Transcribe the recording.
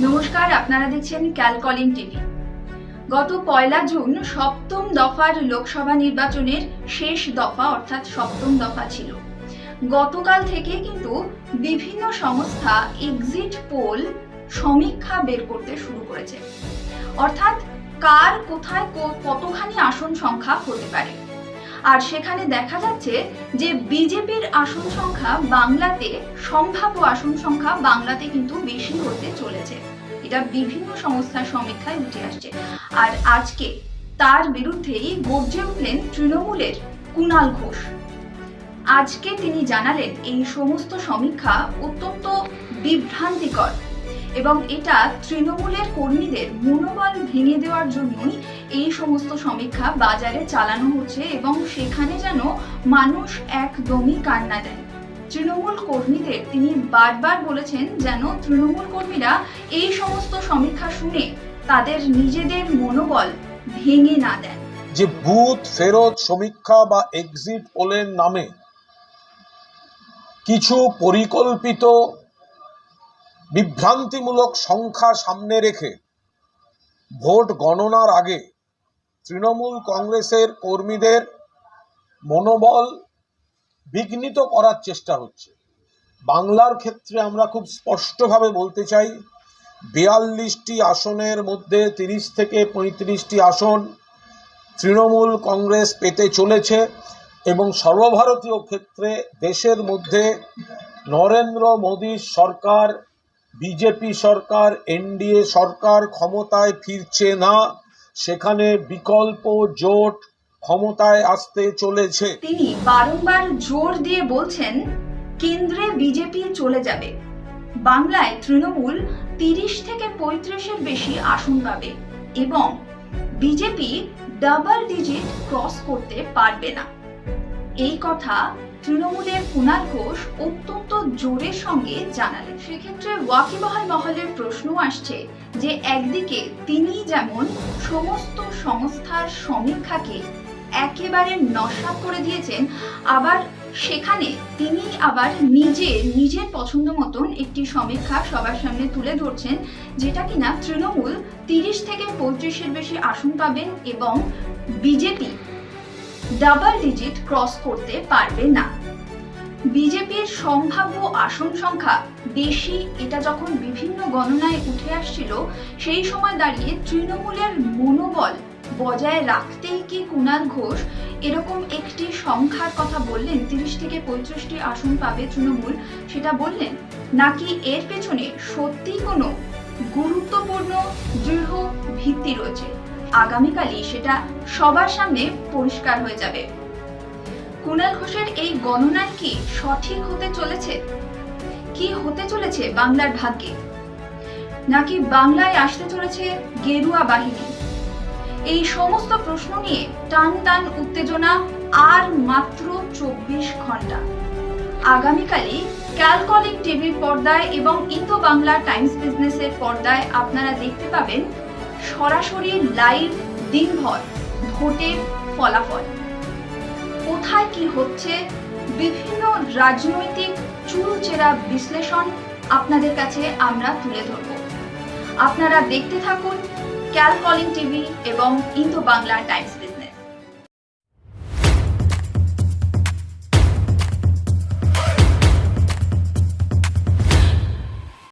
নমস্কার, আপনারা দেখছেন ক্যালকলিং টিভি। গত পয়লা জুন সপ্তম দফার লোকসভা নির্বাচনের শেষ দফা, অর্থাৎ সপ্তম দফা ছিল। গতকাল থেকে কিন্তু বিভিন্ন সংস্থা এক্সিট পোল সমীক্ষা বের করতে শুরু করেছে। অর্থাৎ কার, কোথায় কতখানি আসন সংখ্যা হতে পারে? আর সেখানে দেখা যাচ্ছে যে বিজেপির আসন সংখ্যা বাংলাতে, সম্ভাব্য আসন সংখ্যা বাংলাতে কিন্তু বেশি হতে চলেছে। এটা বিভিন্ন সংস্থার সমীক্ষায় উঠে আসছে। আর আজকে তার বিরুদ্ধেই গর্জে উঠলেন তৃণমূলের কুণাল ঘোষ। আজকে তিনি জানালেন, এই সমস্ত সমীক্ষা অত্যন্ত বিভ্রান্তিকর। এবং এটা তৃণমূলের কর্মীদের মনোবল ভেঙে দেওয়ার জন্যই এই সমস্ত সমীক্ষা বাজারে চালানো হচ্ছে এবং সেখানে যেন মানুষ একদমই কান্না দেয়। তৃণমূল কর্মীদের তিনি বারবার বলেছেন যেন তৃণমূল কর্মীরা এই সমস্ত সমীক্ষা শুনে তাদের নিজেদের মনোবল ভেঙে না দেন। যে বুথ ফেরত সমীক্ষা বা এক্সিট পোলের নামে কিছু পরিকল্পিত বিভ্রান্তিমূলক সংখ্যা সামনে রেখে ভোট গণনার আগে তৃণমূল কংগ্রেসের কর্মীদের মনোবল বিঘ্নিত করার চেষ্টা হচ্ছে। বাংলার ক্ষেত্রে আমরা খুব স্পষ্টভাবে বলতে চাই, বিয়াল্লিশটি আসনের মধ্যে তিরিশ থেকে পঁয়ত্রিশটি আসন তৃণমূল কংগ্রেস পেতে চলেছে এবং সর্বভারতীয় ক্ষেত্রে দেশের মধ্যে নরেন্দ্র মোদীর সরকার বিজেপি সরকার, এনডিএ সরকার ক্ষমতায় ফিরছে না। সেখানে বিকল্প জোট ক্ষমতায় আসতে চলেছে। তিনি বারংবার জোর দিয়ে বলছেন, কেন্দ্রে বিজেপি চলে যাবে। বাংলায় তৃণমূল তিরিশ থেকে পঁয়ত্রিশের বেশি আসন পাবে এবং বিজেপি ডাবল ডিজিট ক্রস করতে পারবে না। এই কথা তৃণমূলের কুণাল ঘোষ অত্যন্ত জোরের সঙ্গে জানালেন। সেক্ষেত্রে ওয়াকিবহাল মহলের প্রশ্ন আসছে যে, একদিকে তিনি যেমন সমস্ত সংস্থার সমীক্ষাকে একেবারে নস্বাত করে দিয়েছেন, আবার সেখানে তিনি আবার নিজে, নিজের পছন্দ মতন একটি সমীক্ষা সবার সামনে তুলে ধরছেন, যেটা কিনা তৃণমূল তিরিশ থেকে পঁয়ত্রিশের বেশি আসন পাবেন এবং বিজেপি ডাবল ডিজিট ক্রস করতে পারবে না। বিজেপির সম্ভাব্য আসন সংখ্যা বেশি, এটা যখন বিভিন্ন গণনায় উঠে আসছিল, সেই সময় দাঁড়িয়ে তৃণমূলের মনোবল বজায় রাখতেই কি কুণাল ঘোষ এরকম একটি সংখ্যার কথা বললেন, তিরিশ থেকে পঁয়ত্রিশটি আসন পাবে তৃণমূল, সেটা বললেন? নাকি এর পেছনে সত্যি কোনো গুরুত্বপূর্ণ দৃঢ় ভিত্তি রয়েছে? আগামীকালই সেটা সবার সামনে পরিষ্কার হয়ে যাবে। কুণাল ঘোষের এই গণনায় কি সঠিক হতে চলেছে? কি হতে চলেছে বাংলার ভাগ্যে? নাকি বাংলায় আসতে চলেছে গেরুয়া বাহিনী? এই সমস্ত প্রশ্ন নিয়ে টান টান উত্তেজনা আর মাত্র চব্বিশ ঘণ্টা। আগামীকালই ক্যালকলিং টিভির পর্দায় এবং ইন্দো বাংলা টাইমস বিজনেসের পর্দায় আপনারা দেখতে পাবেন সরাসরি লাইভ দিনভর ভোটের ফলাফল। কোথায় কি হচ্ছে, বিভিন্ন রাজনৈতিক চুরুচেরা বিশ্লেষণ আপনাদের কাছে আমরা তুলে ধরব। আপনারা দেখতে থাকুন ক্যালকলিং টিভি এবং ইন্দো বাংলা টাইমস।